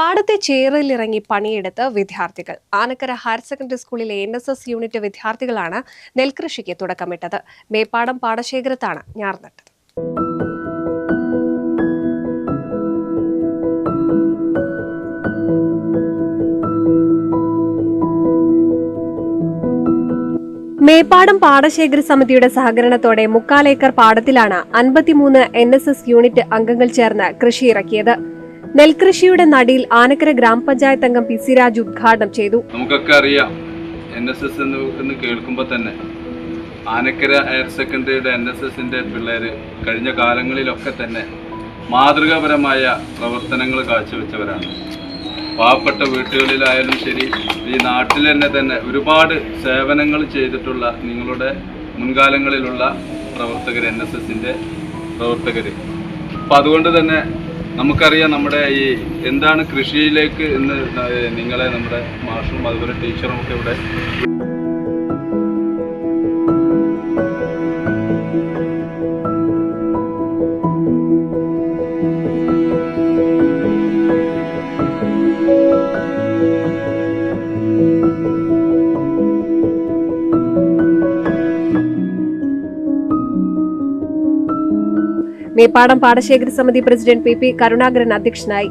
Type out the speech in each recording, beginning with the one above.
പാടത്തെ ചേറിലിറങ്ങി പണിയെടുത്ത് വിദ്യാർത്ഥികൾ. ആനക്കര ഹയർ സെക്കൻഡറി സ്കൂളിലെ എൻ എസ് എസ് യൂണിറ്റ് വിദ്യാർത്ഥികളാണ് നെൽകൃഷിക്ക് തുടക്കമിട്ടത്. മേപ്പാടം പാടശേഖരത്താണ് ഞാർ നട്ടത് മേപ്പാടം പാടശേഖര സമിതിയുടെ സഹകരണത്തോടെ മുക്കാലേക്കർ പാടത്തിലാണ് അൻപത്തിമൂന്ന് എൻ എസ് എസ് യൂണിറ്റ് അംഗങ്ങൾ ചേർന്ന് കൃഷി ഇറക്കിയത് നെൽകൃഷിയുടെ നടിയിൽ ആനക്കര ഗ്രാമപഞ്ചായത്ത് അംഗം പി സി രാജ് ഉദ്ഘാടനം ചെയ്തു. നമുക്കൊക്കെ അറിയാം എൻ എസ് എസ് എന്ന് കേൾക്കുമ്പോൾ തന്നെ ആനക്കര ഹയർ സെക്കൻഡറിയുടെ എൻ എസ് എസിന്റെ പിള്ളേർ കഴിഞ്ഞ കാലങ്ങളിലൊക്കെ തന്നെ മാതൃകാപരമായ പ്രവർത്തനങ്ങൾ കാഴ്ചവെച്ചവരാണ്. പാവപ്പെട്ട വീട്ടുകളിലായാലും ശരി ഈ നാട്ടിൽ തന്നെ തന്നെ ഒരുപാട് സേവനങ്ങൾ ചെയ്തിട്ടുള്ള നിങ്ങളുടെ മുൻകാലങ്ങളിലുള്ള പ്രവർത്തകർ എൻ എസ് എസിന്റെ പ്രവർത്തകർ അപ്പം അതുകൊണ്ട് തന്നെ നമുക്കറിയാം നമ്മുടെ ഈ എന്താണ് കൃഷിയിലേക്ക് ഇന്ന് നിങ്ങളെ നമ്മുടെ മാഷും അതുപോലെ ടീച്ചറും ഒക്കെ ഇവിടെ മേപ്പാടം പാടശേഖര സമിതി പ്രസിഡന്റ് പി പി കരുണാകരൻ അധ്യക്ഷനായി.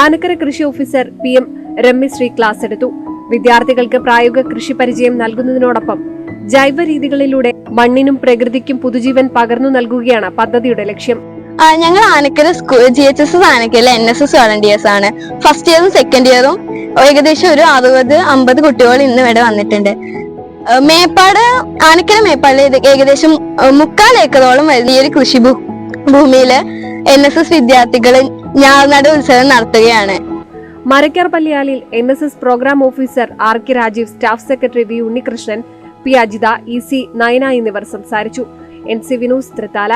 ആനക്കര കൃഷി officer P M Ramyasree class എടുത്തു. വിദ്യാർത്ഥികൾക്ക് പ്രായോഗിക കൃഷി പരിചയം നൽകുന്നതിനോടൊപ്പം ജൈവ രീതികളിലൂടെ മണ്ണിനും പ്രകൃതിക്കും പുതുജീവൻ പകർന്നു നൽകുകയാണ് പദ്ധതിയുടെ ലക്ഷ്യം. ഞങ്ങൾ Anakkara school G H S S ആനക്കരയിലെ N S S volunteers ആണ്. ഫസ്റ്റ് ഇയറും സെക്കൻഡ് ഇയറും ഏകദേശം ഒരു അറുപത് അമ്പത് കുട്ടികൾ ഇന്ന് ഇവിടെ വന്നിട്ടുണ്ട്. മേപ്പാട് ആനക്കര മേപ്പാടിൽ ഏകദേശം മുക്കാൽ ഏക്കറോളം വലിയൊരു കൃഷി ഭൂമിയിൽ എൻ എസ് എസ് വിദ്യാർത്ഥികൾ ഞാർനട ഉത്സവം നടത്തുകയാണ്. Marakkar പള്ളിയാലിൽ N S S programme officer R K Rajeev staff secretary V Unnikrishnan P Ajitha E C Nayana എന്നിവർ സംസാരിച്ചു. N C Vinu Thrithala.